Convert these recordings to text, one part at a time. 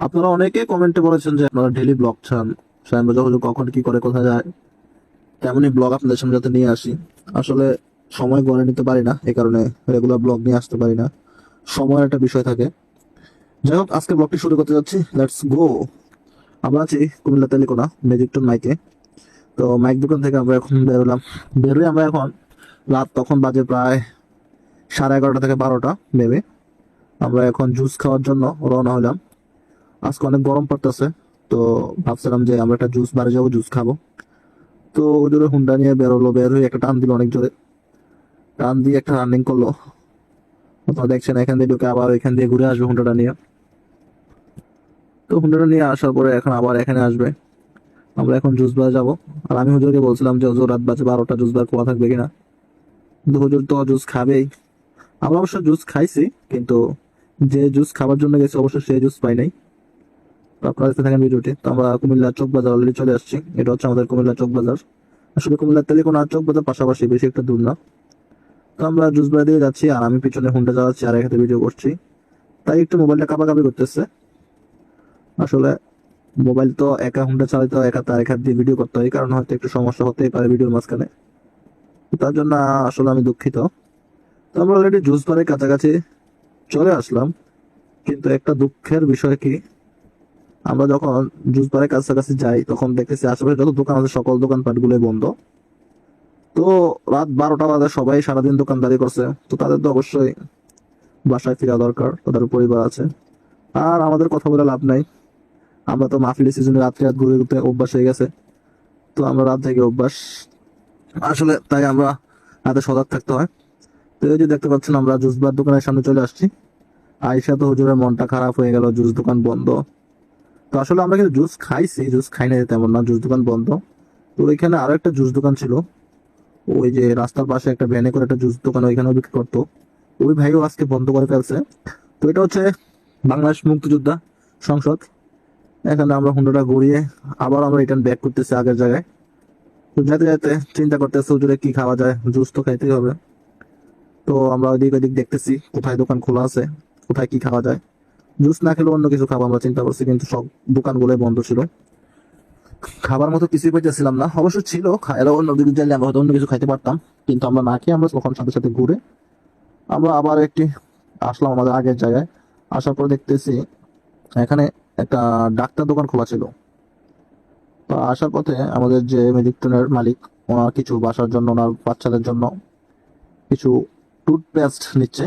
আপনারা অনেকে কমেন্টে বলেছেন যে আপনারা ডেলি ব্লগ চান। রাজা হুজুর কখন কি করে কোথায় যায়, তেমনই ব্লগ আপনাদের সামনে যাতে নিয়ে আসি। আসলে সময় গড়ে নিতে পারি না এই কারণে রেগুলার ব্লগ নিয়ে আসতে পারি না। সময়ের একটা বিষয় থাকে। যাই হোক, আজকে ব্লগটি শুরু করতে যাচ্ছি। লেটস গো আমরা আছি কুমিল্লা তেলিকোনা মেজিকটন মাইকে তো মাইক দোকান থেকে আমরা এখন বেরোলাম বেরোই আমরা এখন রাত তখন বাজে প্রায় সাড়ে এগারোটা থেকে বারোটা নেবে আমরা এখন জুস খাওয়ার জন্য রওনা হলাম। আজকে অনেক গরম পড়তেছে, তো ভাবছিলাম যে আমরা একটা জুস বারে যাব জুস খাব। তো জোরে হুন্ডা নিয়ে বেরোলো বের হয়ে একটা টান দিল অনেক জোরে। টান দিয়ে একটা রানিং করল। দেখছেন এখান দিয়ে ঢুকে আবার এখান দিয়ে ঘুরে আসবে হুন্ডাটা নিয়ে। তো হুন্ডাটা নিয়ে আসার পরে এখন আবার এখানে আসবে। আমরা এখন জুস বার যাব। আর আমি হুজুরকে বলছিলাম যে, হুজুর, রাত বাজে বারোটা জুস বার খোলা থাকবে কিনা? কিন্তু হুজুর তো জুস খাবেই। আমরা অবশ্য জুস খাইছি, কিন্তু যে জুস খাবার জন্য গেছে, অবশ্য সেই জুস পাই নাই। আপনারা দেখতে থাকেন ভিডিওটি। তো আমরা কুমিল্লার চক বাজার অলরেডি চলে আসছি। এটা হচ্ছে আমাদের কুমিল্লার চক বাজার। আসলে তেলেকোনা আর চক বাজার পাশাপাশি বেশি একটা দূর না। তো আমরা জুস বার দিয়ে যাচ্ছি আর আমি পিছনে হুন্ডা চালাচ্ছি আর এখানে ভিডিও করছি। তাই একটু মোবাইলটা কাপাকাপি করতেছে। আসলে মোবাইল তো একা হুন্ডা চালাতে একা তার একা দিয়ে ভিডিও করতে হয়। কারণে হয়তো একটু সমস্যা হতেই পারে ভিডিওর মাঝখানে। তার জন্য আসলে আমি দুঃখিত। তো আমরা অলরেডি জুস বারের কাছাকাছি চলে আসলাম। কিন্তু একটা দুঃখের বিষয় কি? আমরা যখন জুস বারের কাছাকাছি যাই, তখন দেখতেছি আশেপাশে যত দোকান আছে, সকল দোকানপাট গুলোই বন্ধ। তো রাত বারোটা বাজে, সবাই সারাদিন দোকানদারি করছে। তো তাদের তো অবশ্যই বাসায় ফেরা দরকার, তাদের পরিবার আছে। আর আমাদের কথা বলে লাভ নাই। আমরা তো মাহফিলের সিজনে রাত্রি রাত ঘুরে ঘুরতে অভ্যাস হয়ে গেছে। তো আমরা রাত থেকে অভ্যাস। আসলে তাই আমরা রাতে সজাগ থাকতে হয়। তো এই যে দেখতে পাচ্ছেন, আমরা জুস বার দোকানের সামনে চলে আসছি। আইসা তো হুজুরের মনটা খারাপ হয়ে গেল, জুস দোকান বন্ধ। তো আসলে আমরা কিন্তু জুস খাইছি, জুস খাই না তেমন না, জুস দোকান বন্ধ। তো ওইখানে আরও একটা জুস দোকান ছিল। ওই যে রাস্তার পাশে একটা ভ্যানে করে একটা জুস দোকান ওইখানেও বিক্রি করতো। ওই ভাইও আজকে বন্ধ করে ফেলছে। তো এটা হচ্ছে বাংলাদেশ মুক্তিযোদ্ধা সংসদ। এখানে আমরা হুন্ডাটা ঘুরিয়ে আবার আমরা রিটার্ন ব্যাক করতেছি আগের জায়গায়। তো যেতে যেতে চিন্তা করতেছি, হুজুরে কি খাওয়া যায়? জুস তো খাইতেই হবে। তো আমরা ওইদিক ওইদিক দেখতেছি, কোথায় দোকান খোলা আছে, কোথায় কি খাওয়া যায়। জুস না খেলে অন্য কিছু খাব, আমরা চিন্তা করছি, কিন্তু সব দোকানগুলোই বন্ধ ছিল। খাবার মতো কিছুই পাইতেছিলাম না। অবশ্য ছিল অন্য দিকে চাইলে আমরা হয়তো অন্য কিছু খাইতে পারতাম, কিন্তু আমরা না খেয়ে আমরা তখন সাথে সাথে ঘুরে আমরা আবার একটি আসলাম আমাদের আগের জায়গায়। আসার পর দেখতেছি, এখানে একটা ডাক্তার দোকান খোলা ছিল। তো আসার পথে আমাদের যে মেডিকটনের মালিক, ওনার কিছু বাসার জন্য, ওনার বাচ্চাদের জন্য কিছু টুথপেস্ট নিচ্ছে।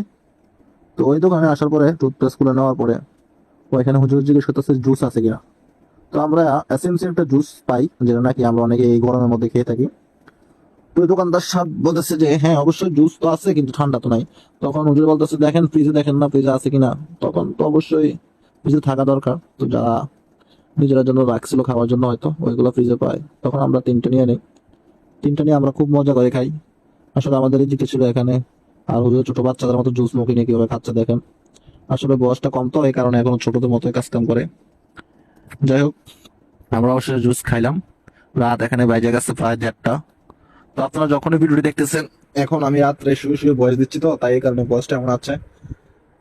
তো ওই দোকানে আসার পরে টুথপেস্ট খুলে নেওয়ার পরে ওইখানে হুজুর জিজ্ঞেস করতেছে জুস আছে কিনা? তো আমরা এসএমসি একটা জুস পাই, যেটা নাকি আমরা অনেকে এই গরমের মধ্যে খেয়ে থাকি। তো দোকানদার সাহেব বলতেছে যে হ্যাঁ অবশ্যই জুস তো আছে, কিন্তু ঠান্ডা তো নাই। তখন হুজুর বলতেছে, দেখেন ফ্রিজে দেখেন না ফ্রিজে আছে কিনা? তখন তো অবশ্যই ফ্রিজে থাকা দরকার। তো যারা নিজেরা জন্য রাখছিল খাওয়ার জন্য হয়তো, ওইগুলো ফ্রিজে পায়। তখন আমরা তিনটে নিয়ে নিই। তিনটে নিয়ে আমরা খুব মজা করে খাই। আসলে আমাদের জিজ্ঞেস ছিল এখানে আর হুজুর ছোট বাচ্চাদের মতো জুস মুখে নিয়ে কীভাবে খাচ্ছে দেখেন। আসলে বয়সটা কম তো, এই কারণে এখন ছোটদের মতোই কাজ কাম করে। যাই হোক, আমরা অবশ্যই জুস খাইলাম। রাত এখানে বাইজে গেছে প্রায় দেড়টা। তো আপনারা যখনই ভিডিওটি দেখতেছেন, এখন আমি রাত্রে শুয়ে শুয়ে বয়স দিচ্ছি তো, তাই এই কারণে বয়সটা এমন আছে।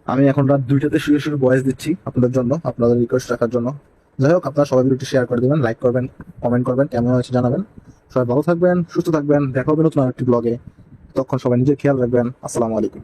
আমি এখন রাত দুইটাতে শুয়ে শুয়ে বয়স দিচ্ছি আপনাদের জন্য, আপনাদের রিকোয়েস্ট রাখার জন্য। যাই হোক, আপনারা সবাই ভিডিওটি শেয়ার করে দিবেন লাইক করবেন কমেন্ট করবেন, কেমন হয়েছে জানাবেন। সবাই ভালো থাকবেন, সুস্থ থাকবেন, দেখা হবে নতুন একটি ব্লগে তখন সবাই নিজের খেয়াল রাখবেন। আসসালামু আলাইকুম।